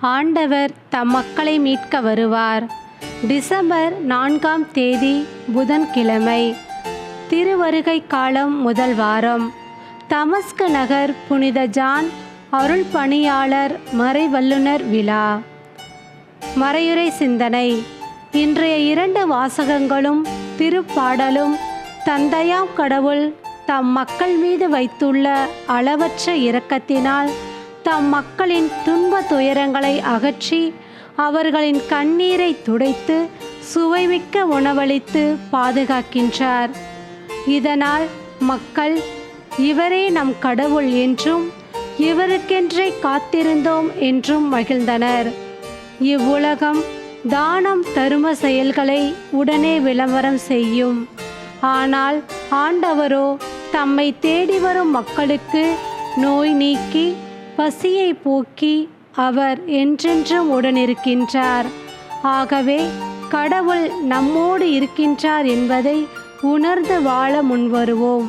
ஆண்டவர் தம் மக்களை மீட்க வருவார். டிசம்பர் நான்காம் தேதி புதன்கிழமை திருவருகை காலம் முதல் வாரம். தமஸ்கு நகர் புனித ஜான் அருள் பணியாளர் மறைவல்லுனர் விழா. மறையுறை சிந்தனை. இன்றைய இரண்டு வாசகங்களும் திருப்பாடலும் தந்தையாம் கடவுள் தம் மக்கள் மீது வைத்துள்ள அளவற்ற இரக்கத்தினால் தம் மக்களின் துன்ப துயரங்களை அகற்றி அவர்களின் கண்ணீரை துடைத்து சுவைமிக்க உணவளித்து பாதுகாக்கின்றார். இதனால் மக்கள் இவரே நம் கடவுள் என்றும் இவருக்கென்றே காத்திருந்தோம் என்றும் மகிழ்ந்தனர். இவ்வுலகம் தானம் தரும செயல்களை உடனே விளம்பரம் செய்யும். ஆனால் ஆண்டவரோ தம்மை தேடி வரும் மக்களுக்கு நோய் நீக்கி பசியை போக்கி அவர் என்றென்றும் உடனிருக்கின்றார். ஆகவே கடவுள் நம்மோடு இருக்கின்றார் என்பதை உணர்ந்து வாழ முன்வருவோம்.